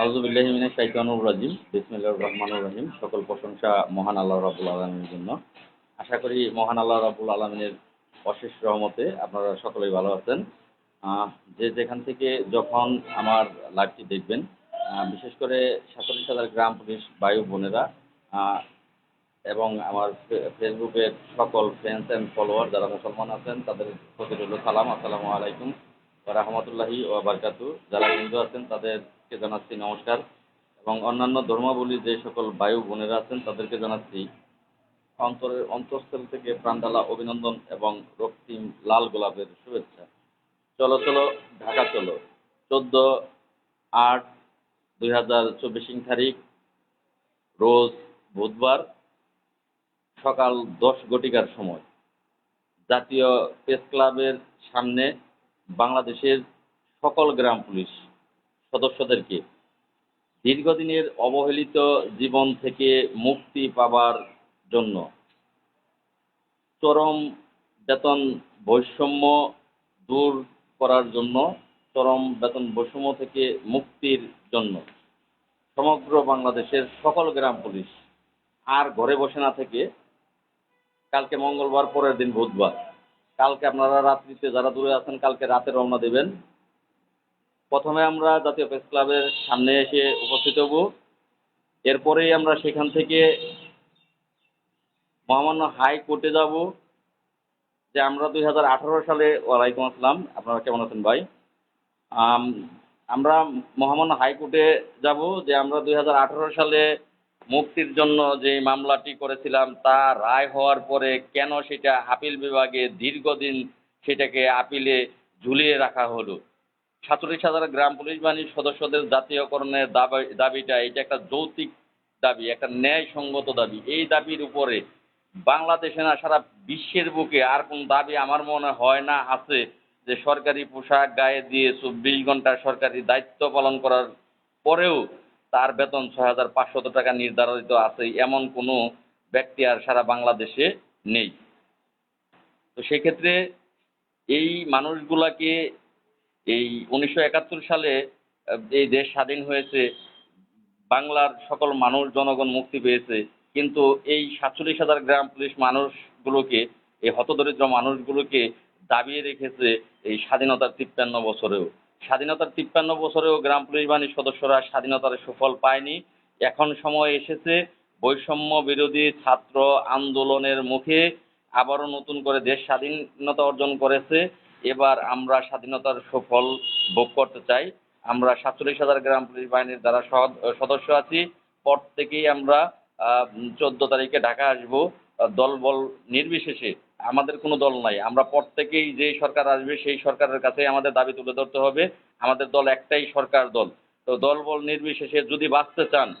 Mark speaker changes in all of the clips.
Speaker 1: আউজুবিল্লাহি মিনাশ শাইতানির রাজিম রহমানির রহিম। সকল প্রশংসা মহান আল্লাহ রাব্বুল আলামিনের জন্য। আশা করি মহান আল্লাহ রাব্বুল আলামিনের অশেষ রহমতে আপনারা সকলেই ভালো আছেন। যে যেখান থেকে যখন আমার লাইভটি দেখবেন বিশেষ করে সাতচল্লিশ হাজার গ্রাম পুলিশ বায়ু বোনেরা এবং আমার ফেসবুকের সকল ফ্রেন্ডস অ্যান্ড ফলোয়ার যারা মুসলমান আছেন, তাদের প্রতি সালাম। আসসালামু আলাইকুম রহমতুল্লাহি যারা হিন্দু আছেন তাদেরকে জানাচ্ছি নমস্কার। এবং অন্যান্য ধর্মাবলী যে সকল বায়ু বোনেরা আছেন, তাদেরকে জানাচ্ছি অন্তরের অন্তঃস্থল থেকে প্রাণডালা অভিনন্দন এবং রক্তিম লাল গোলাপের শুভেচ্ছা। চলো চলো, ঢাকা চলো। চোদ্দ আট দুই হাজার চব্বিশ তারিখ, রোজ বুধবার, সকাল দশ ঘটিকার সময়। জাতীয় প্রেস ক্লাবের সামনে বাংলাদেশের সকল গ্রাম পুলিশ সদস্যদেরকে দীর্ঘদিনের অবহেলিত জীবন থেকে মুক্তি পাবার জন্য চরম বেতন বৈষম্য দূর করার জন্য, চরম বেতন বৈষম্য থেকে মুক্তির জন্য সমগ্র বাংলাদেশের সকল গ্রাম পুলিশ আর ঘরে বসে না থেকে কালকে মঙ্গলবার পরের দিন বুধবার, কালকে আপনারা রাত্রিতে যারা দূরে আছেন কালকে রাতে রওনা দেবেন। প্রথমে আমরা জাতীয় প্রেস ক্লাবের সামনে এসে উপস্থিত হব। এরপরেই আমরা সেখান থেকে মহামান্য হাইকোর্টে যাব, যে আমরা দুই হাজার আঠারো সালে ওয়ালাইকুম আসসালাম। আপনারা কেমন আছেন ভাই? আমরা মহামান্য হাইকোর্টে যাব, যে আমরা দুই হাজার আঠারো সালে মুক্তির জন্য যে মামলাটি করেছিলাম, তা রায় হওয়ার পরে কেন সেটা আপিল বিভাগে দীর্ঘদিন সেটাকে আপিলে ঝুলিয়ে রাখা হলো? সাতচল্লিশ হাজার গ্রাম পুলিশ বাহিনীর সদস্যদের জাতীয়করণের দাবি দাবিটা এটা একটা যৌক্তিক দাবি, একটা ন্যায়সঙ্গত দাবি। এই দাবির উপরে বাংলাদেশে না, সারা বিশ্বের বুকে আর কোন দাবি আমার মনে হয় না আছে যে সরকারি পোশাক গায়ে দিয়ে চব্বিশ ঘণ্টা সরকারি দায়িত্ব পালন করার পরেও তার বেতন ছয় হাজার পাঁচশত টাকা নির্ধারিত আছে এমন কোনো ব্যক্তি আর সারা বাংলাদেশে নেই। তো সেক্ষেত্রে এই মানুষগুলাকে এই উনিশশো একাত্তর সালে এই দেশ স্বাধীন হয়েছে, বাংলার সকল মানুষ, জনগণ মুক্তি পেয়েছে, কিন্তু এই সাতচল্লিশ হাজার গ্রাম পুলিশ মানুষগুলোকে, এই হতদরিদ্র মানুষগুলোকে দাবিয়ে রেখেছে এই স্বাধীনতার তিপ্পান্ন বছরেও। স্বাধীনতার তিপ্পান্ন বছরেও গ্রাম পুলিশ বাহিনীর সদস্যরা স্বাধীনতার সুফল পায়নি। এখন সময় এসেছে বৈষম্য বিরোধী ছাত্র আন্দোলনের মুখে আবারও নতুন করে দেশ স্বাধীনতা অর্জন করেছে। এবার আমরা স্বাধীনতার সুফল ভোগ করতে চাই। আমরা সাতচল্লিশ হাজার গ্রাম পুলিশ বাহিনীর যারা সদ- সদস্য আছি পর থেকেই আমরা চোদ্দ তারিখে ঢাকা আসব। দলবল নির্বিশেষে আমাদের কোনো দল নাই। আমরা পর থেকেই যে সরকার আসবে সেই সরকারের কাছে আমাদের দাবি তুলে ধরতে হবে। আমাদের দল একটাই সরকার দল। তো দলবল নির্বিশেষে যদি বাঁচতে চান,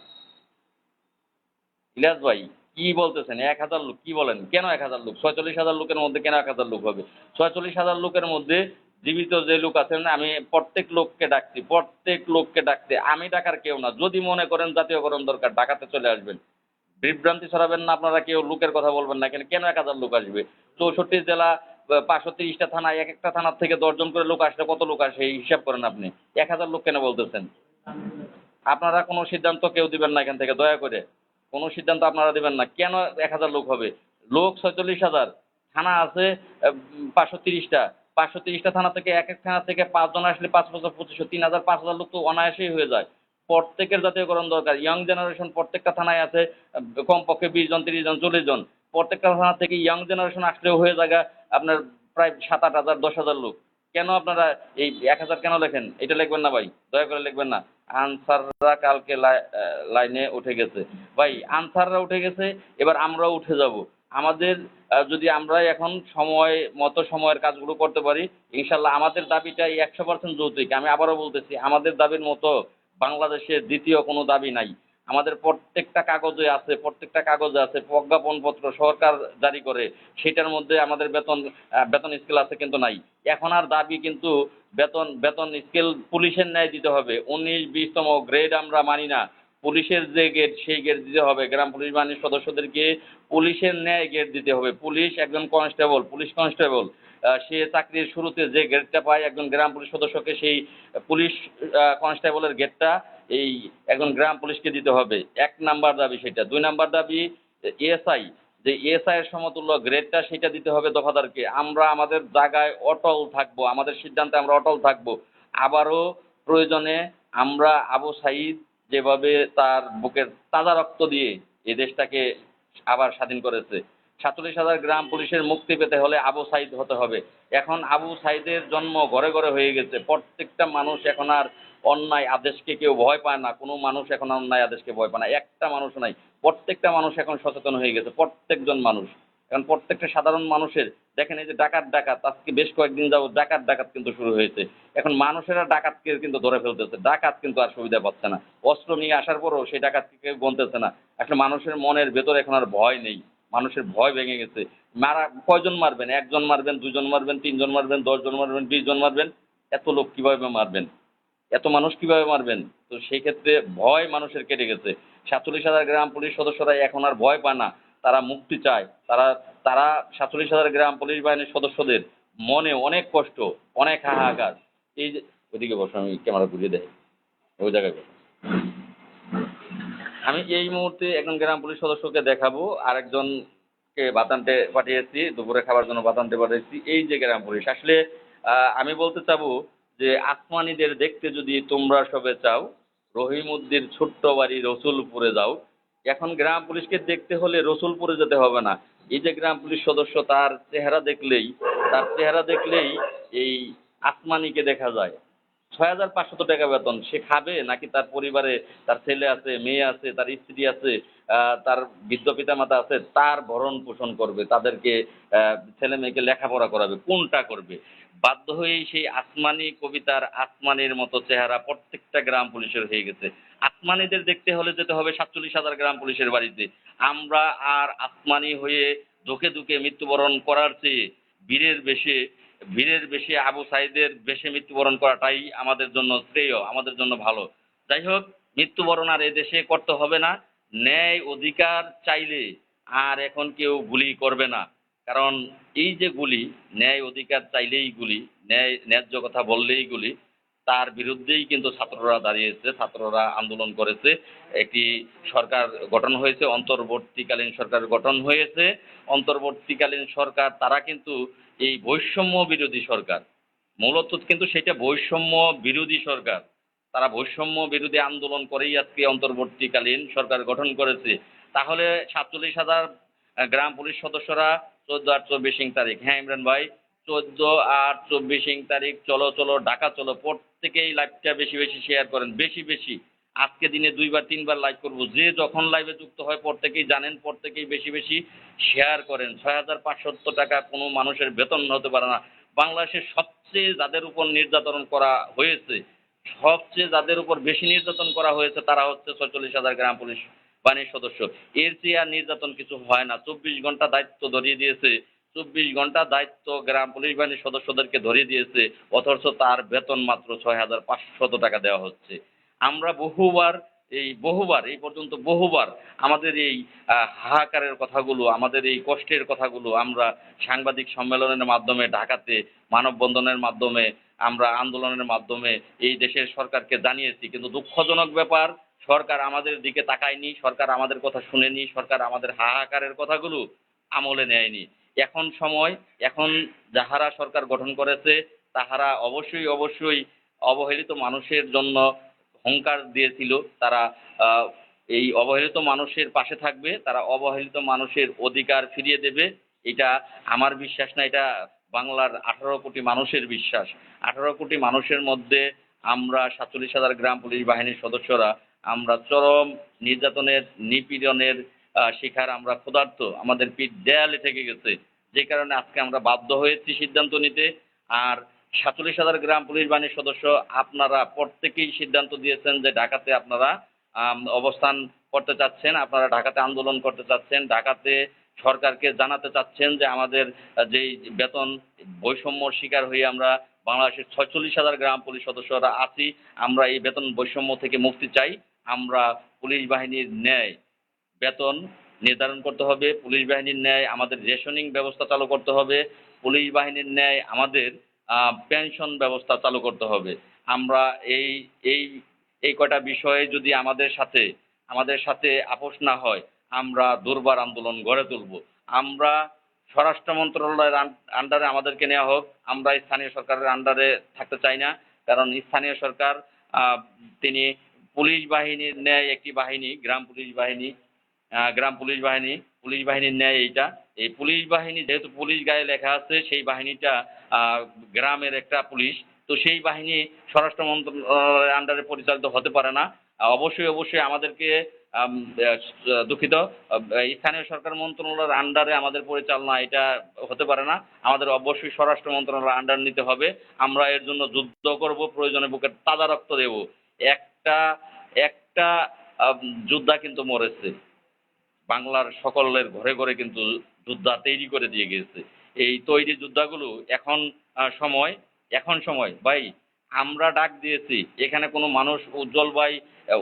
Speaker 1: ইলিয়াস ভাই কি বলতেছেন? এক হাজার লোক, কি বলেন? কেন এক হাজার লোক? ছয়চল্লিশ হাজার লোকের মধ্যে কেন এক হাজার লোক হবে? ছয়চল্লিশ হাজার লোকের মধ্যে জীবিত যে লোক আছেন, আমি প্রত্যেক লোককে ডাকছি, প্রত্যেক লোককে ডাকতে। আমি ডাকার কেউ না। যদি মনে করেন জাতীয়করণ দরকার, ডাকাতে চলে আসবেন। বিভ্রান্তি ছড়াবেন না আপনারা, কেউ লোকের কথা বলবেন না। এখানে কেন এক হাজার লোক আসবে? চৌষট্টি জেলা পাঁচশো তিরিশটা থানা, এক একটা থানার থেকে দশজন করে লোক আসলে কত লোক আসে? এই হিসাব করেন আপনি। এক হাজার লোক কেন বলতেছেন? আপনারা কোনো সিদ্ধান্ত কেউ দিবেন না এখান থেকে, দয়া করে। কোনো সিদ্ধান্ত আপনারা দেবেন না। কেন এক হাজার লোক হবে? লোক ছয়চল্লিশ হাজার। থানা আছে পাঁচশো তিরিশটা। পাঁচশো তিরিশটা থানা থেকে এক এক থানা থেকে পাঁচজন আসলে পাঁচ বছর, পঁচিশশো, তিন হাজার, পাঁচ হাজার লোক তো অনায়াসেই হয়ে যায়। প্রত্যেকের জাতীয়করণ দরকার। ইয়াং জেনারেশন প্রত্যেকটা থানায় আছে কমপক্ষে বিশ জন তিরিশ জন চল্লিশ জন প্রত্যেকটা থানা থেকে ইয়াং জেনারেশন আসলেও হয়ে জায়গা আপনার প্রায় সাত আট হাজার, দশ হাজার লোক। কেন আপনারা এই এক হাজার কেন লেখেন? এটা লিখবেন না ভাই, দয়া করে লিখবেন না। আনসাররা কালকে লাইনে উঠে গেছে। ভাই, আনসাররা উঠে গেছে, এবার আমরাও উঠে যাব। আমাদের যদি আমরা এখন সময়, মতো সময়ের কাজগুলো করতে পারি, ইনশাল্লাহ আমাদের দাবিটা একশো পার্সেন্ট যৌতিক। আমি আবারও বলতেছি, আমাদের দাবির মতো বাংলাদেশের দ্বিতীয় কোনো দাবি নাই। আমাদের প্রত্যেকটা কাগজে আছে, প্রত্যেকটা কাগজে আছে, প্রজ্ঞাপনপত্র সরকার জারি করে, সেটার মধ্যে আমাদের বেতন বেতন স্কেল আছে কিন্তু নাই। এখন আর দাবি কিন্তু বেতন বেতন স্কেল পুলিশের ন্যায় দিতে হবে। উনিশ, বিশতম গ্রেড আমরা মানি না। পুলিশের যে গেট সেই গেট দিতে হবে। গ্রাম পুলিশ বাহিনীর সদস্যদেরকে পুলিশের ন্যায় গেট দিতে হবে। পুলিশ একজন কনস্টেবল পুলিশ কনস্টেবল সে চাকরির শুরুতে যে গেটটা পায়, একজন গ্রাম পুলিশ সদস্যকে সেই পুলিশ কনস্টেবলের গেটটা এই একজন গ্রাম পুলিশকে দিতে হবে। এক নাম্বার দাবি সেটা। দুই নাম্বার দাবি এএসআই, যে এএসআই এর সমতুল্য গ্রেডটা সেটা দিতে হবে দফাদারকে। আমরা আমাদের জায়গায় অটল থাকব, আমাদের সিদ্ধান্তে আমরা অটল থাকব। আবারও প্রয়োজনে আমরা আবু সাইদ যেভাবে তার বুকের তাজা রক্ত দিয়ে এই দেশটাকে আবার স্বাধীন করেছে সাতচল্লিশ হাজার গ্রাম পুলিশের মুক্তি পেতে হলে আবু সাইদ হতে হবে। এখন আবু সাইদের জন্ম ঘরে ঘরে হয়ে গেছে। প্রত্যেকটা মানুষ এখন আর অন্যায় আদেশকে কেউ ভয় পায় না। কোনো মানুষ এখন অন্যায় আদেশকে ভয় পায় না। একটা মানুষ নাই। প্রত্যেকটা মানুষ এখন সচেতন হয়ে গেছে। প্রত্যেকজন মানুষ। এখন প্রত্যেকটা সাধারণ মানুষের, দেখেন এই যে ডাকাত ডাকাত, আজকে বেশ কয়েকদিন যাবত ডাকাত ডাকাত কিন্তু শুরু হয়েছে। এখন মানুষেরা ডাকাতকে কিন্তু ধরে ফেলতেছে। ডাকাত কিন্তু আর সুবিধা পাচ্ছে না। অস্ত্র নিয়ে আসার পরও সেই ডাকাতকে কেউ গনতেছে না। আসলে মানুষের মনের ভেতরে এখন আর ভয় নেই। মানুষের ভয় ভেঙে গেছে। মারা, কয়জন মারবেন? একজন মারবেন, দুজন মারবেন, তিনজন মারবেন, দশজন মারবেন বিশ জন মারবেন? এত লোক কীভাবে মারবেন? এত মানুষ কীভাবে মারবেন? তো সেই ক্ষেত্রে ভয় মানুষের কেটে গেছে। সাতচল্লিশ হাজার গ্রাম পুলিশ সদস্যরা এখন আর ভয় পায় না। তারা মুক্তি চায়। তারা তারা সাতচল্লিশ হাজার গ্রাম পুলিশ বাহিনীর সদস্যদের মনে অনেক কষ্ট, অনেক হাহাকার। এই যে, ওইদিকে বসো, আমি ক্যামেরা ঘুরিয়ে দেয় ওই জায়গায় আমি এই মুহূর্তে একজন গ্রাম পুলিশ সদস্যকে দেখাবো, আরেকজনকে বাতানটে পাঠিয়েছি, দুপুরে খাবার জন্য বাতানটে পাঠিয়েছি, এই যে গ্রাম পুলিশ। আসলে আমি বলতে চাবো যে আসমানিদের দেখতে যদি তোমরা সবে চাও রহিমউদ্দির ছোট্ট বাড়ি রসুলপুরে যাও, এখন গ্রাম পুলিশকে দেখতে হলে রসুলপুরে যেতে হবে না। এই যে গ্রাম পুলিশ সদস্য, তার চেহারা দেখলেই, তার চেহারা দেখলেই এই আসমানিকে দেখা যায়। ছয় হাজার পাঁচশত টাকা বেতন। সে খাবে নাকি তার পরিবারে তার ছেলে আছে, মেয়ে আছে, তার স্ত্রী আছে তার বৃদ্ধ পিতামাতা আছে, তার ভরণ পোষণ করবে, তাদেরকে ছেলে মেয়েকে লেখাপড়া করাবে, কোনটা করবে? বাধ্য হয়েই সেই আসমানি কবিতার আসমানির মতো চেহারা প্রত্যেকটা গ্রাম পুলিশের হয়ে গেছে। আসমানিদের দেখতে হলে যেতে হবে সাতচল্লিশ হাজার গ্রাম পুলিশের বাড়িতে। আমরা আর আসমানি হয়ে ধুকে ধুকে মৃত্যুবরণ করার চেয়ে বীরের বেশে বীরের বেশি, আবু সাইদের বেশি মৃত্যুবরণ করাটাই আমাদের জন্য শ্রেয়, আমাদের জন্য ভালো। যাই হোক মৃত্যুবরণ আর এদেশে করতে হবে না। ন্যায় অধিকার চাইলে আর এখন কেউ গুলি করবে না। কারণ এই যে গুলি, ন্যায় অধিকার চাইলেই গুলি, ন্যায় ন্যায্য কথা বললেই গুলি তার বিরুদ্ধেই কিন্তু ছাত্ররা দাঁড়িয়েছে, ছাত্ররা আন্দোলন করেছে। একটি সরকার গঠন হয়েছে, অন্তর্বর্তীকালীন সরকার গঠন হয়েছে। অন্তর্বর্তীকালীন সরকার, তারা কিন্তু এই বৈষম্য বিরোধী সরকার। মূলত কিন্তু সেটা বৈষম্য বিরোধী সরকার। তারা বৈষম্য বিরোধী আন্দোলন করেই আজকে অন্তর্বর্তীকালীন সরকার গঠন করেছে। তাহলে সাতচল্লিশ হাজার গ্রাম পুলিশ সদস্যরা চোদ্দ আর চব্বিশ তারিখ। হ্যাঁ ইমরান ভাই? চোদ্দ আর চব্বিশ ইং তারিখ, চলো চলো, ঢাকা, চলো। প্রত্যেকেই লাইভটা বেশি বেশি শেয়ার করেন, বেশি বেশি। আজকে দিনে দুইবার, তিনবার লাইভ করব। যে যখন লাইভে যুক্ত হয়, প্রত্যেকেই জানেন, প্রত্যেকেই বেশি বেশি শেয়ার করেন। ছয় হাজার পাঁচশত টাকা কোনো মানুষের বেতন হতে পারে না। বাংলাদেশের সবচেয়ে যাদের উপর নির্যাতন করা হয়েছে, সবচেয়ে যাদের উপর বেশি নির্যাতন করা হয়েছে, তারা হচ্ছে ছয়চল্লিশ হাজার গ্রাম পুলিশ বাহিনীর সদস্য। এর চেয়ে আর নির্যাতন কিছু হয় না। চব্বিশ ঘণ্টা দায়িত্ব ধরিয়ে দিয়েছে চব্বিশ ঘণ্টা দায়িত্ব গ্রাম পুলিশ বাহিনীর সদস্যদেরকে ধরিয়ে দিয়েছে, অথচ তার বেতন মাত্র ছয় হাজার পাঁচশত টাকা দেওয়া হচ্ছে। আমরা বহুবার এই বহুবার, এই পর্যন্ত বহুবার আমাদের এই হাহাকারের কথাগুলো, আমাদের এই কষ্টের কথাগুলো আমরা সাংবাদিক সম্মেলনের মাধ্যমে, ঢাকাতে মানববন্ধনের মাধ্যমে, আমরা আন্দোলনের মাধ্যমে এই দেশের সরকারকে জানিয়েছি। কিন্তু দুঃখজনক ব্যাপার, সরকার আমাদের দিকে তাকায়নি, সরকার আমাদের কথা শুনেনি, সরকার আমাদের হাহাকারের কথাগুলো আমলে নেয়নি। এখন সময়, এখন যাহারা সরকার গঠন করেছে, তাহারা অবশ্যই অবশ্যই অবহেলিত মানুষের জন্য হুঙ্কার দিয়েছিল। তারা এই অবহেলিত মানুষের পাশে থাকবে, তারা অবহেলিত মানুষের অধিকার ফিরিয়ে দেবে। এটা আমার বিশ্বাস না, এটা বাংলার আঠারো কোটি মানুষের বিশ্বাস। আঠারো কোটি মানুষের মধ্যে আমরা সাতচল্লিশ হাজার গ্রাম পুলিশ বাহিনীর সদস্যরা, আমরা চরম নির্যাতনের, নিপীড়নের শিকার আমরা ক্ষুধার্ত আমাদের পিঠ দেয়ালে থেকে গেছে। যে কারণে আজকে আমরা বাধ্য হয়েছি সিদ্ধান্ত নিতে। আর সাতচল্লিশ হাজার গ্রাম পুলিশ বাহিনীর সদস্য আপনারা প্রত্যেকেই সিদ্ধান্ত দিয়েছেন যে ঢাকাতে আপনারা অবস্থান করতে চাচ্ছেন, আপনারা ঢাকাতে আন্দোলন করতে চাচ্ছেন, ঢাকাতে সরকারকে জানাতে চাচ্ছেন যে আমাদের যেই বেতন বৈষম্যর শিকার হয়ে আমরা বাংলাদেশের ছয়চল্লিশ হাজার গ্রাম পুলিশ সদস্যরা আছি, আমরা এই বেতন বৈষম্য থেকে মুক্তি চাই, আমরা পুলিশ বাহিনীর ন্যায় বেতন নির্ধারণ করতে হবে, পুলিশ বাহিনীর ন্যায় আমাদের রেশনিং ব্যবস্থা চালু করতে হবে, পুলিশ বাহিনীর ন্যায় আমাদের পেনশন ব্যবস্থা চালু করতে হবে। আমরা এই এই এই কয়টা বিষয়ে যদি আমাদের সাথে আমাদের সাথে আপোষ না হয়, আমরা দুর্বার আন্দোলন গড়ে তুলব। আমরা স্বরাষ্ট্র মন্ত্রণালয়ের আন্ডারে আমাদেরকে নেওয়া হোক, আমরা স্থানীয় সরকারের আন্ডারে থাকতে চাই না, কারণ স্থানীয় সরকার তিনি পুলিশ বাহিনীর ন্যায় একটি বাহিনী, গ্রাম পুলিশ বাহিনী গ্রাম পুলিশ বাহিনী, পুলিশ বাহিনীর ন্যায় এইটা। এই পুলিশ বাহিনী, যেহেতু পুলিশ গায়ে লেখা আছে, সেই বাহিনীটা গ্রামের একটা পুলিশ। তো সেই বাহিনী স্বরাষ্ট্র মন্ত্রণালয়ের আন্ডারে পরিচালিত হতে পারে না। অবশ্যই অবশ্যই আমাদেরকে দুঃখিত। স্থানীয় সরকার মন্ত্রণালয়ের আন্ডারে আমাদের পরিচালনা এটা হতে পারে না। আমাদের অবশ্যই স্বরাষ্ট্র মন্ত্রণালয়ের আন্ডার নিতে হবে। আমরা এর জন্য যুদ্ধ করব, প্রয়োজনে বুকে তাজা রক্ত দেব। একটা একটা যোদ্ধা কিন্তু মরেছে। বাংলার সকলের ঘরে ঘরে কিন্তু যোদ্ধা তৈরি করে দিয়ে গেছে এই তৈরি যোদ্ধাগুলো এখন সময় এখন সময়। ভাই, আমরা ডাক দিয়েছি, এখানে কোনো মানুষ উজ্জ্বল ভাই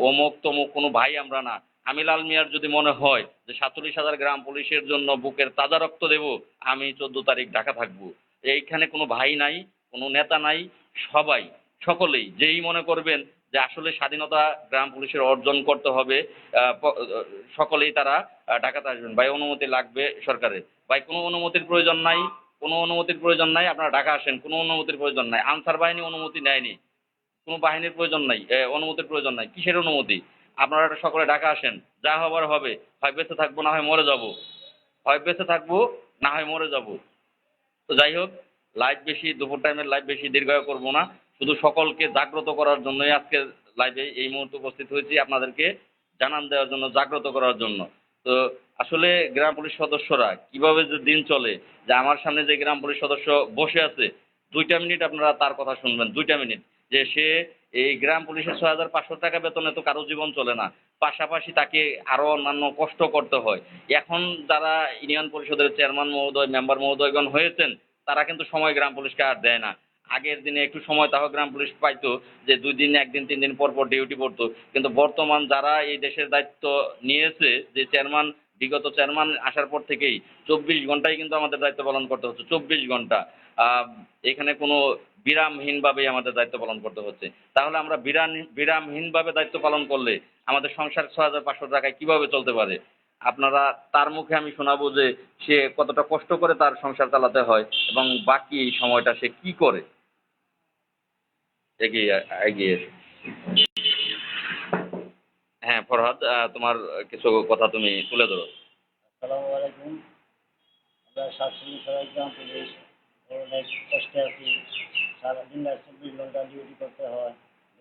Speaker 1: অমুক তমুক কোনো ভাই আমরা না। আমি লাল মিয়ার যদি মনে হয় যে সাতচল্লিশ হাজার গ্রাম পুলিশের জন্য বুকের তাজা রক্ত দেব, আমি চোদ্দ তারিখ ঢাকা থাকব। এইখানে কোনো ভাই নাই, কোনো নেতা নাই, সবাই, সকলেই, যেই মনে করবেন যে আসলে স্বাধীনতা গ্রাম পুলিশের অর্জন করতে হবে সকলেই তারা ঢাকাতে আসবেন। ভাই, অনুমতি লাগবে সরকারের। ভাই, কোনো অনুমতির প্রয়োজন নাই। কোনো অনুমতির প্রয়োজন নাই, আপনারা ঢাকা আসেন। কোনো অনুমতির প্রয়োজন নাই। আনসার বাহিনী অনুমতি নেয়নি। কোনো বাহিনীর প্রয়োজন নাই। অনুমতির প্রয়োজন নাই। কিসের অনুমতি? আপনারা সকলে ঢাকা আসেন। যা হবার হবে। হয় বেঁচে থাকব, না হয় মরে যাব। হয় বেঁচে থাকব, না হয় মরে যাব। তো যাই হোক লাইভ বেশি, দুপুর টাইমের লাইভ বেশি, দীর্ঘায়ু করব না। শুধু সকলকে জাগ্রত করার জন্যই আজকে লাইভে এই মুহূর্তে উপস্থিত হয়েছি। আপনাদেরকে জানান দেওয়ার জন্য, জাগ্রত করার জন্য। তো আসলে গ্রাম পুলিশ সদস্যরা কীভাবে যে দিন চলে, যে আমার সামনে যে গ্রাম পুলিশ সদস্য বসে আছে, দুইটা মিনিট আপনারা তার কথা শুনবেন, দুইটা মিনিট। যে সে এই গ্রাম পুলিশের ছয় হাজার পাঁচশো টাকা বেতনে তো কারও জীবন চলে না। পাশাপাশি তাকে আরও অন্যান্য কষ্ট করতে হয়। এখন যারা ইউনিয়ন পরিষদের চেয়ারম্যান মহোদয়, মেম্বার মহোদয়গণ হয়েছেন, তারা কিন্তু সময় গ্রাম পুলিশকে আর দেয় না। আগের দিনে একটু সময় তাও গ্রাম পুলিশ পাইতো যে দুই দিন, একদিন, তিন দিন পর পর ডিউটি পড়তো। কিন্তু বর্তমান যারা এই দেশের দায়িত্ব নিয়েছে, যে চেয়ারম্যান বিগত চেয়ারম্যান আসার পর থেকেই চব্বিশ ঘন্টায় কিন্তু আমাদের দায়িত্ব পালন করতে হচ্ছে, চব্বিশ ঘণ্টা। এখানে কোনো বিরামহীনভাবেই আমাদের দায়িত্ব পালন করতে হচ্ছে। তাহলে আমরা বিরাম বিরামহীনভাবে দায়িত্ব পালন করলে আমাদের সংসার ছ হাজার পাঁচশো টাকায় কীভাবে চলতে পারে? আপনারা, তার মুখে আমি শোনাবো যে সে কতটা কষ্ট করে তার সংসার চালাতে হয় এবং বাকি এই সময়টা সে কি করে? এগিয়ে এগিয়ে হ্যাঁ ফরহাদ তোমার কিছু কথা তুমি তুলে ধরো।
Speaker 2: আমরা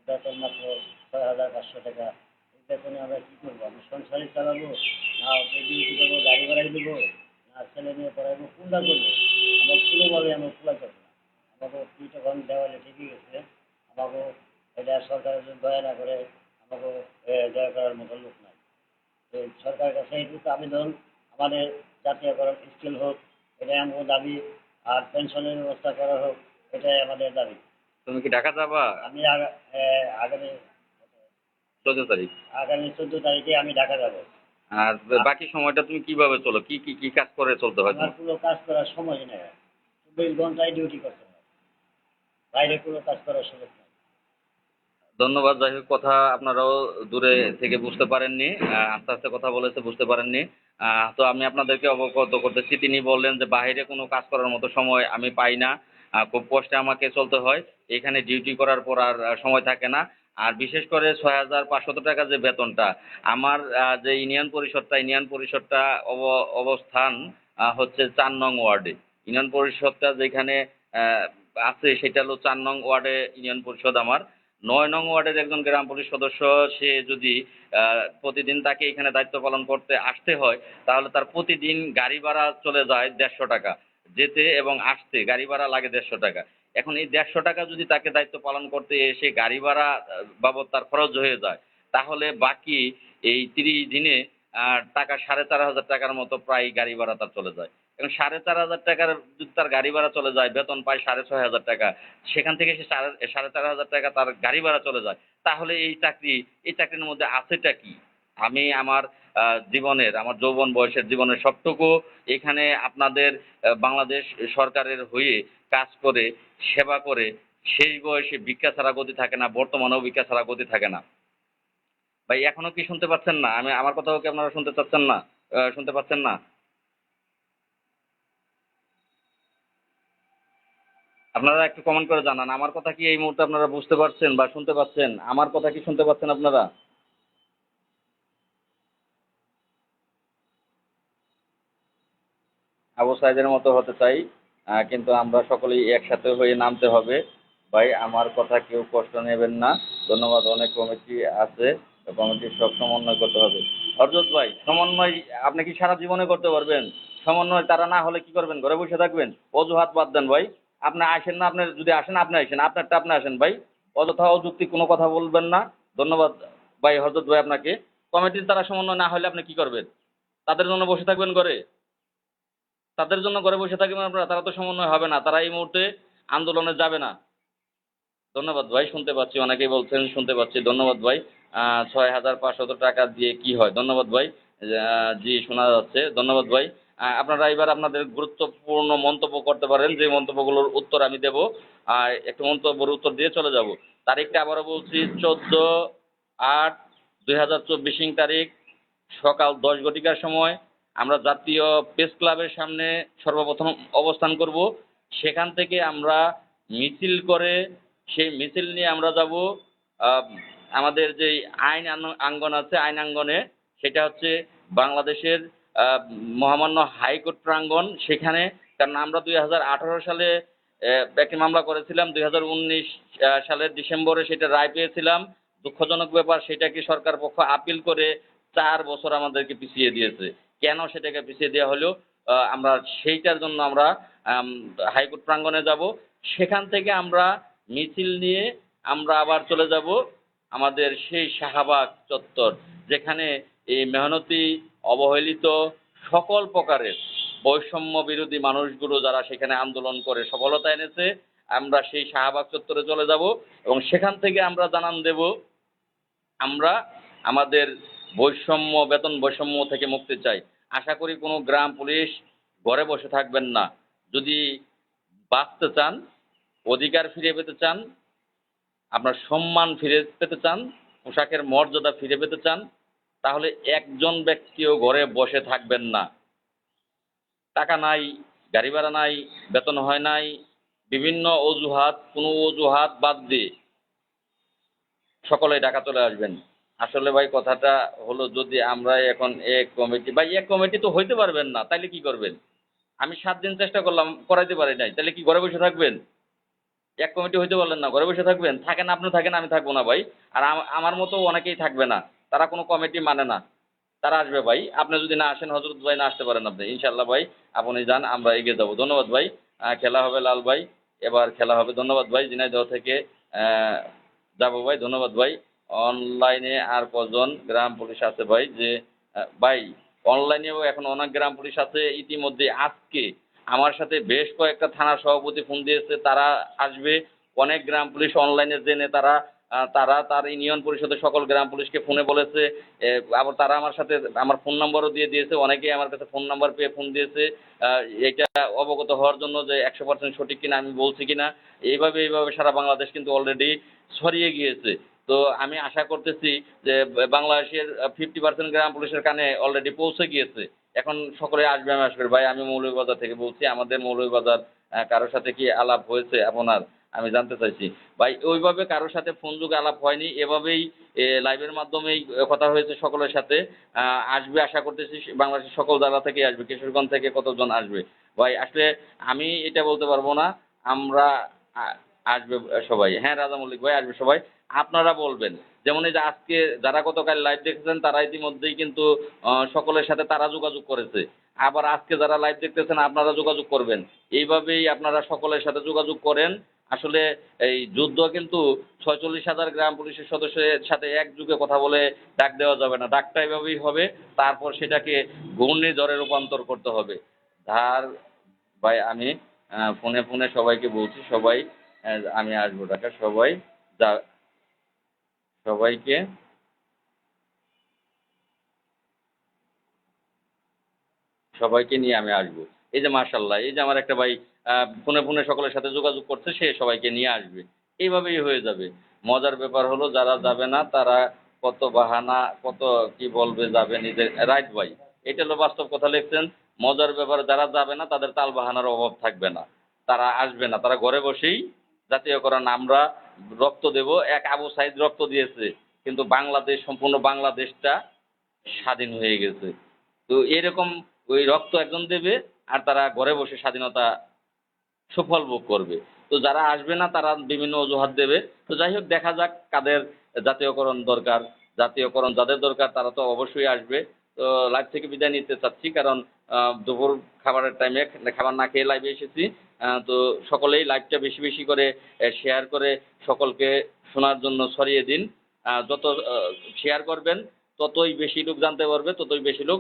Speaker 2: ঘণ্টা মাত্র ছয় হাজার পাঁচশো টাকা। এই বেতনে আমরা কী করব? আমরা সংসারই চালাবো? না গাড়ি ভাড়াই দেবো? না ছেলে মেয়ে পড়াবো কোনটা করব? আমরা কোনোভাবে আমরা খোলা করব আমাকে পিঠ এখন দেওয়ালে ঠিকই গেছে। আমাকে এটা সরকারের জন্য দয়া না করে আমাকে দয়া করার মতো লোক নাই। তো সরকারের কাছে এইটুকু আবেদন আমাদের জাতীয়করণ স্কিল হোক এটাই আমাদের দাবি আর পেনশনের ব্যবস্থা করা হোক এটাই আমাদের দাবি।
Speaker 1: তুমি কি ঢাকা যাবা?
Speaker 2: আমি আগামী
Speaker 1: চোদ্দ তারিখ।
Speaker 2: আগামী চোদ্দ তারিখে আমি ঢাকা যাব।
Speaker 1: আর বাকি সময়টা তুমি কীভাবে চলো? কি কি কি কাজ করে চলতে হয়
Speaker 2: আমার? কোনো কাজ করার সময় নেই। চব্বিশ ঘন্টায় ডিউটি করতে হয়। বাইরে কোনো কাজ করার সুযোগ নেই
Speaker 1: ধন্যবাদ, যাই হোক, কথা আপনারাও দূরে থেকে বুঝতে পারেননি আস্তে আস্তে কথা বলেছে, বুঝতে পারেননি। তো আমি আপনাদেরকে অবগত করতেছি, তিনি বললেন যে বাইরে কোনো কাজ করার মতো সময় আমি পাই না খুব কষ্টে আমাকে চলতে হয়, এখানে ডিউটি করার পর আর সময় থাকে না। আর বিশেষ করে ছয় হাজার পাঁচশত টাকা যে বেতনটা, আমার যে ইউনিয়ন পরিষদটা ইউনিয়ন পরিষদটা অব- অবস্থান হচ্ছে চার নং ওয়ার্ডে। ইউনিয়ন পরিষদটা যেখানে আছে সেটা হলো চার নং ওয়ার্ডে ইউনিয়ন পরিষদ আমার। নয় নং ওয়ার্ডের একজন গ্রাম পুলিশ সদস্য, সে যদি প্রতিদিন তাকে এখানে দায়িত্ব পালন করতে আসতে হয়, তাহলে তার প্রতিদিন গাড়ি ভাড়া চলে যায় দেড়শো টাকা। যেতে এবং আসতে গাড়ি ভাড়া লাগে দেড়শো টাকা। এখন এই দেড়শো টাকা যদি তাকে দায়িত্ব পালন করতে এসে গাড়ি ভাড়া বাবদ তার খরচ হয়ে যায়, তাহলে বাকি এই তিরিশ দিনে টাকা সাড়ে চার হাজার টাকার মতো প্রায় গাড়ি ভাড়া তার চলে যায়। সাড়ে চার হাজার টাকার যদি তার গাড়ি ভাড়া চলে যায়, বেতন পায় সাড়ে ছয় হাজার টাকা, সেখান থেকে সে সাড়ে চার হাজার টাকা তার গাড়ি ভাড়া চলে যায়। তাহলে এই চাকরি, এই চাকরির মধ্যে আছেটা কি? আমি আমার জীবনের, আমার যৌবন বয়সের জীবনের সবটুকু এখানে আপনাদের বাংলাদেশ সরকারের হয়ে কাজ করে, সেবা করে শেষ বয়সে ভিক্ষা ছাড়া গতি থাকে না, বর্তমানেও ভিক্ষা ছাড়া গতি থাকে না। ভাই, এখনও কি শুনতে পাচ্ছেন না? আমি, আমার কথাও কি আপনারা শুনতে চাচ্ছেন না? শুনতে পাচ্ছেন না? আপনারা একটু কমেন্ট করে জানান। আমার কথা কি এই মুহূর্তে আপনারা বুঝতে পারছেন বা শুনতে পাচ্ছেন? আমার কথা কি শুনতে পাচ্ছেন আপনারা? আবু সাইদের মতো হতে চাই কিন্তু আমরা সকলেই একসাথে হয়ে নামতে হবে। ভাই, আমার কথা কেউ কষ্ট নেবেন না। ধন্যবাদ, অনেক কমিটি আছে। কমিটির সব সমন্বয় করতে হবে। হরজত ভাই, সমন্বয় আপনি কি সারা জীবনে করতে পারবেন? সমন্বয় তারা না হলে কি করবেন? ঘরে বসে থাকবেন? অজুহাত বাদ দেন ভাই। আপনি আসেন না, আপনি যদি আসেন, আপনি আসেন। আপনারটা আপনি আসেন ভাই। অযথা অযুক্তি কোনো কথা বলবেন না। ধন্যবাদ ভাই হরজত ভাই আপনাকে। কমিটির দ্বারা সমন্বয় না হলে আপনি কি করবেন? তাদের জন্য বসে থাকবেন ঘরে? তাদের জন্য ঘরে বসে থাকবেন আপনারা? তারা তো সমন্বয় হবে না। তারা এই মুহূর্তে আন্দোলনে যাবে না। ধন্যবাদ ভাই, শুনতে পাচ্ছি। অনেকেই বলছেন, শুনতে পাচ্ছি। ধন্যবাদ ভাই। ছয় হাজার পাঁচশত টাকা দিয়ে কি হয়? ধন্যবাদ ভাই। জি, শোনা যাচ্ছে। ধন্যবাদ ভাই। আপনারা এবার আপনাদের গুরুত্বপূর্ণ মন্তব্য করতে পারেন। যে মন্তব্যগুলোর উত্তর আমি দেব। আর একটু মন্তব্যের উত্তর দিয়ে চলে যাব। তারিখটা আবারও বলছি, চোদ্দ আট দুই হাজার চব্বিশ তারিখ, সকাল দশ ঘটিকার সময়। আমরা জাতীয় প্রেস ক্লাবের সামনে সর্বপ্রথম অবস্থান করব। সেখান থেকে আমরা মিছিল করে, সেই মিছিল নিয়ে আমরা যাব আমাদের যে আইন আঙ্গন আছে, আইন আঙ্গনে, সেটা হচ্ছে বাংলাদেশের মহামান্য হাইকোর্ট প্রাঙ্গণ, সেখানে কারণ আমরা দুই হাজার আঠারো সালে একটি মামলা করেছিলাম, দুই হাজার উনিশ সালের ডিসেম্বরে সেটা রায় পেয়েছিলাম। দুঃখজনক ব্যাপার সেটাকে সরকার পক্ষ আপিল করে চার বছর আমাদেরকে পিছিয়ে দিয়েছে? কেন সেটাকে পিছিয়ে দেওয়া হলো? আমরা সেইটার জন্য আমরা হাইকোর্ট প্রাঙ্গণে যাব। সেখান থেকে আমরা মিছিল নিয়ে আমরা আবার চলে যাব আমাদের সেই শাহবাগ চত্বর, যেখানে এই মেহনতি অবহেলিত সকল প্রকারের বৈষম্য বিরোধী মানুষগুলো যারা সেখানে আন্দোলন করে সফলতা এনেছে, আমরা সেই শাহবাগ চত্বরে চলে যাব এবং সেখান থেকে আমরা জানান দেব, আমরা আমাদের বৈষম্য, বেতন বৈষম্য থেকে মুক্তি চাই। আশা করি কোনো গ্রাম পুলিশ ঘরে বসে থাকবেন না। যদি বাঁচতে চান, অধিকার ফিরে পেতে চান, আপনার সম্মান ফিরে পেতে চান, পোশাকের মর্যাদা ফিরে পেতে চান তাহলে একজন ব্যক্তিও ঘরে বসে থাকবেন না। টাকা নাই, গাড়ি ভাড়া নাই, বেতন হয় নাই, বিভিন্ন অজুহাত, কোনো অজুহাত বাদ দিয়ে সকলে ঢাকা চলে আসবেন। আসলে ভাই, কথাটা হলো যদি আমরা এখন এক কমিটি ভাই এক কমিটি তো হইতে পারবেন না, তাইলে কি করবেন? আমি সাত দিন চেষ্টা করলাম, করাইতে পারি নাই তাহলে কি ঘরে বসে থাকবেন? এক কমিটি হইতে পারলেন না, ঘরে বসে থাকবেন? থাকেন আপনি, থাকেন আমি থাকব না ভাই। আর আমার মতো অনেকেই থাকবে না। তারা কোনো কমিটি মানে না। তারা আসবে ভাই। আপনি যদি না আসেন হজরত ভাই না আসতে পারেন আপনি। ইনশাল্লাহ ভাই, আপনি যান, আমরা এগিয়ে যাব। ধন্যবাদ ভাই। খেলা হবে লাল ভাই। এবার খেলা হবে ধন্যবাদ ভাই। ঝিনাইদহ থেকে যাব ভাই। ধন্যবাদ ভাই। অনলাইনে আর কজন গ্রাম পুলিশ আছে ভাই? যে ভাই, অনলাইনেও এখন অনেক গ্রাম পুলিশ আছে। ইতিমধ্যে আজকে আমার সাথে বেশ কয়েকটা থানার সভাপতি ফোন দিয়েছে। তারা আসবে। অনেক গ্রাম পুলিশ অনলাইনে জেনে তারা তারা তার ইউনিয়ন পরিষদের সকল গ্রাম পুলিশকে ফোনে বলেছে। আবার তারা আমার সাথে আমার ফোন নাম্বারও দিয়ে দিয়েছে। অনেকেই আমার কাছে ফোন নাম্বার পেয়ে ফোন দিয়েছে। এটা অবগত হওয়ার জন্য যে একশো পার্সেন্ট সঠিক কিনা, আমি বলছি কিনা, এইভাবে এইভাবে সারা বাংলাদেশ কিন্তু অলরেডি ছড়িয়ে গিয়েছে। তো আমি আশা করতেছি যে বাংলাদেশের ফিফটি পার্সেন্ট গ্রাম পুলিশের কানে অলরেডি পৌঁছে গিয়েছে। এখন সকলে আসবে, আমি আসবে। ভাই, আমি মৌলভীবাজার থেকে বলছি, আমাদের মৌলভীবাজার কারোর সাথে কি আলাপ হয়েছে আপনার? আমি জানতে চাইছি। ভাই, ওইভাবে কারোর সাথে ফোন যোগে আলাপ হয়নি, এভাবেই লাইভের মাধ্যমেই কথা হয়েছে সকলের সাথে। আসবে আশা করতেছি বাংলাদেশের সকল জায়গা থেকে আসবে, কিশোরগঞ্জ থেকে কতজন আসবে। ভাই, আসলে আমি এটা বলতে পারব না, আমরা আসবে সবাই। হ্যাঁ রাজা মল্লিক ভাই, আসবে সবাই। আপনারা বলবেন, যেমন এই যে আজকে যারা গতকাল লাইভ দেখেছেন, তারা ইতিমধ্যেই কিন্তু সকলের সাথে তারা যোগাযোগ করেছে। আবার আজকে যারা লাইভ দেখতেছেন, আপনারা যোগাযোগ করবেন। এইভাবেই আপনারা সকলের সাথে যোগাযোগ করেন আসলে এই যুদ্ধ কিন্তু ছয়চল্লিশ হাজার গ্রাম পুলিশের সদস্যের সাথে একযুগে কথা বলে ডাক দেওয়া যাবে না। ডাকটা এভাবেই হবে, তারপর সেটাকে ঘূর্ণিঝড়ে রূপান্তর করতে হবে। ধার ভাই, আমি ফোনে ফোনে সবাইকে বলছি, সবাই আমি আসব ঢাকা, সবাই যা, সবাইকে সবাইকে নিয়ে আমি আসব। এই যে মার্শাল্লাহ এই যে আমার একটা ভাই ফোনে ফোনে সকলের সাথে যোগাযোগ করছে, সে সবাইকে নিয়ে আসবে। এইভাবেই হয়ে যাবে। মজার ব্যাপার হলো, যারা যাবে না, তারা কত বাহানা, কত কি বলবে, যাবে নিজে রাইট ভাই? এটা হলো বাস্তব কথা, লিখছেন, মজার ব্যাপার, যারা যাবে না, তাদের তাল বাহানার অভাব থাকবে না। তারা আসবে না। তারা ঘরে বসেই জাতীয়করণ আমরা রক্ত দেব। এক আবু সাইদ রক্ত দিয়েছে, কিন্তু বাংলাদেশ, সম্পূর্ণ বাংলাদেশটা স্বাধীন হয়ে গেছে। তো এরকম ওই রক্ত একজন দেবে আর তারা ঘরে বসে স্বাধীনতা সুফল ভোগ করবে। তো যারা আসবে না, তারা বিভিন্ন অজুহাত দেবে। তো যাই হোক, দেখা যাক কাদের জাতীয়করণ দরকার। জাতীয়করণ যাদের দরকার, তারা তো অবশ্যই আসবে। তো লাইভ থেকে বিদায় নিতে চাচ্ছি, কারণ দুপুর খাবারের টাইমে খাবার না খেয়ে লাইভে এসেছি। তো সকলেই লাইভটা বেশি বেশি করে শেয়ার করে সকলকে শোনার জন্য ছড়িয়ে দিন। যত শেয়ার করবেন, ততই বেশি লোক জানতে পারবে, ততই বেশি লোক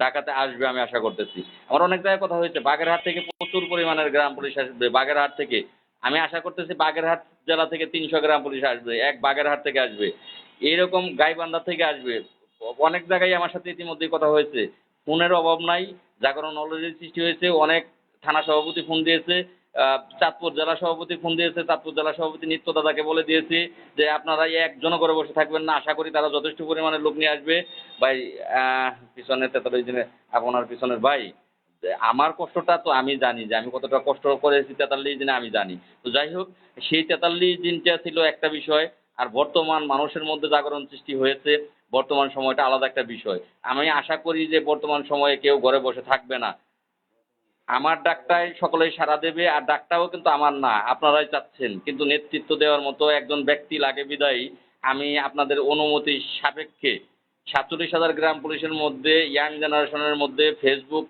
Speaker 1: ঢাকাতে আসবে আমি আশা করতেছি। আমার অনেক জায়গায় কথা হয়েছে, বাগেরহাট থেকে প্রচুর পরিমাণের গ্রাম পুলিশ আসবে বাগেরহাট থেকে। আমি আশা করতেছি বাগেরহাট জেলা থেকে তিনশো গ্রাম পুলিশ আসবে, এক বাগেরহাট থেকে আসবে। এইরকম গাইবান্ধা থেকে আসবে। অনেক জায়গায় আমার সাথে ইতিমধ্যেই কথা হয়েছে। ফোনের অভাব নাই জাগরণ অলরেডি সৃষ্টি হয়েছে, অনেক থানা সভাপতি ফোন দিয়েছে। চাঁদপুর জেলা সভাপতি ফোন দিয়েছে, চাঁদপুর জেলা সভাপতি নিত্য দাদাকে বলে দিয়েছি যে আপনারা একজন করে বসে থাকবেন না। আশা করি তারা যথেষ্ট পরিমাণে লোক নিয়ে আসবে। ভাই পিছনে তেতাল্লিশ দিনে আপনার পিছনের ভাই আমার কষ্টটা তো আমি জানি যে আমি কতটা কষ্ট করেছি তেতাল্লিশ দিনে আমি জানি। তো যাই হোক, সেই তেতাল্লিশ দিনটা ছিল একটা বিষয়, আর বর্তমান মানুষের মধ্যে জাগরণ সৃষ্টি হয়েছে, বর্তমান সময়টা আলাদা একটা বিষয়। আমি আশা করি যে বর্তমান সময়ে কেউ ঘরে বসে থাকবে না। আমার ডাকটাই সকলেই সাড়া দেবে আর ডাকটাও কিন্তু আমার না, আপনারাই চাচ্ছেন। কিন্তু নেতৃত্ব দেওয়ার মতো একজন ব্যক্তি লাগে বিদায়ী। আমি আপনাদের অনুমতি সাপেক্ষে সাতচল্লিশ হাজার গ্রাম পুলিশের মধ্যে, ইয়াং জেনারেশনের মধ্যে, ফেসবুক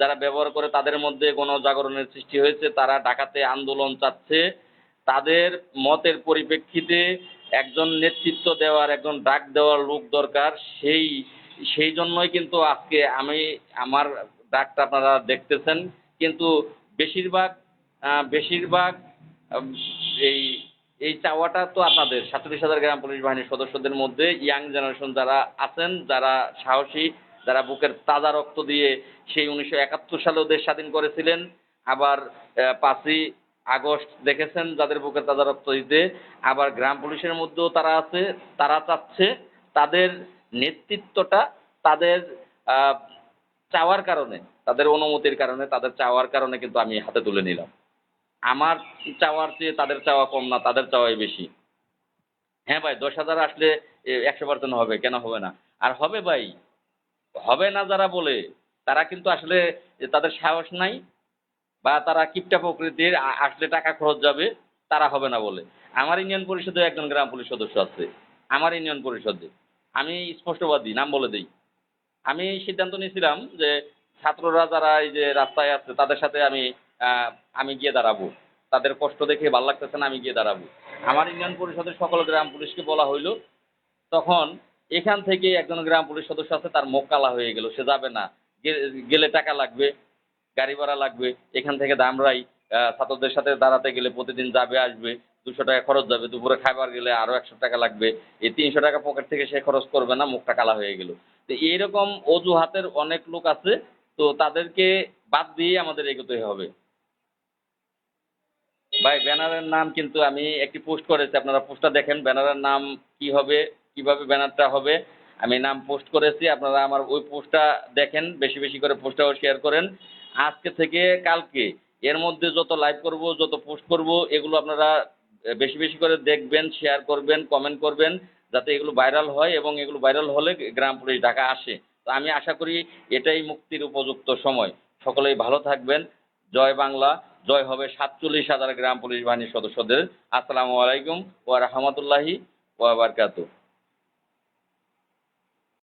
Speaker 1: যারা ব্যবহার করে তাদের মধ্যে গণজাগরণের সৃষ্টি হয়েছে, তারা ডাকাতে আন্দোলন চাচ্ছে। তাদের মতের পরিপ্রেক্ষিতে একজন নেতৃত্ব দেওয়ার, একজন ডাক দেওয়ার লোক দরকার। সেই সেই জন্যই কিন্তু আজকে আমি আমার ডাকটা আপনারা দেখতেছেন। কিন্তু বেশিরভাগ বেশিরভাগ এই এই চাওয়াটা তো আপনাদের সাতচল্লিশ হাজার গ্রাম পুলিশ বাহিনীর সদস্যদের মধ্যে ইয়াং জেনারেশন যারা আছেন, যারা সাহসী, যারা বুকের তাজা রক্ত দিয়ে সেই উনিশশো একাত্তর সালেও দেশ স্বাধীন করেছিলেন। আবার পাঁচই আগস্ট দেখেছেন যাদের বুকের তাজা রক্ত দিতে। আবার গ্রাম পুলিশের মধ্যেও তারা আছে, তারা চাচ্ছে তাদের নেতৃত্বটা, তাদের চাওয়ার কারণে তাদের অনুমতির কারণে, তাদের চাওয়ার কারণে কিন্তু আমি হাতে তুলে নিলাম। আমার চাওয়ার চেয়ে তাদের চাওয়া কম না, তাদের চাওয়াই বেশি। হ্যাঁ ভাই, দশ হাজার আসলে একশো পার্সেন্ট হবে, কেন হবে না? আর হবে ভাই, হবে না যারা বলে, তারা কিন্তু আসলে তাদের সাহস নাই, বা তারা কিপটা প্রকৃতির আসলে টাকা খরচ যাবে, তারা হবে না বলে। আমার ইউনিয়ন পরিষদে একজন গ্রাম পুলিশ সদস্য আছে, আমার ইউনিয়ন পরিষদে। আমি স্পষ্টবাদী, নাম বলে দিই। আমি সিদ্ধান্ত নিয়েছিলাম যে ছাত্ররা যারা এই যে রাস্তায় আছে, তাদের সাথে আমি আমি গিয়ে দাঁড়াবো। তাদের কষ্ট দেখে ভালো লাগতেছে না, আমি গিয়ে দাঁড়াবো। আমার ইউনিয়ন পরিষদের সকল গ্রাম পুলিশকে বলা হইল, তখন এখান থেকে একজন গ্রাম পুলিশ সদস্য আছে, তার মুখ কালা হয়ে গেল, সে যাবে না। গেলে টাকা লাগবে, গাড়ি ভাড়া লাগবে, এখান থেকে দামরাই ছাত্রদের সাথে দাঁড়াতে গেলে প্রতিদিন যাবে, আসবে, দুশো টাকা খরচ যাবে, দুপুরে খাবার গেলে আরও একশো টাকা লাগবে। এই তিনশো টাকা পকেট থেকে সে খরচ করবে না, মুখটা কালা হয়ে গেল। তো এইরকম অজুহাতের অনেক লোক আছে তো তাদেরকে বাদ দিয়ে আমাদের এগোতে হবে। ভাই, ব্যানারের নাম কিন্তু আমি একটি পোস্ট করেছি, আপনারা পোস্টটা দেখেন, ব্যানারের নাম কি হবে, কীভাবে ব্যানারটা হবে, আমি নাম পোস্ট করেছি, আপনারা আমার ওই পোস্টটা দেখেন, বেশি বেশি করে পোস্টটাও শেয়ার করেন। আজকে থেকে কালকে, এর মধ্যে যত লাইভ করব, যত পোস্ট করব, এগুলো আপনারা বেশি বেশি করে দেখবেন শেয়ার করবেন কমেন্ট করবেন, যাতে এগুলো ভাইরাল হয় এবং এগুলো ভাইরাল হলে গ্রাম পুলিশ ঢাকা আসে। তো আমি আশা করি এটাই মুক্তির উপযুক্ত সময়। সকলেই ভালো থাকবেন। জয় বাংলা। জয় হবে সাতচল্লিশ হাজার গ্রাম পুলিশ বাহিনীর সদস্যদের। আসসালামু আলাইকুম ওয়া রাহমাতুল্লাহি ওয়া বারকাতুহু।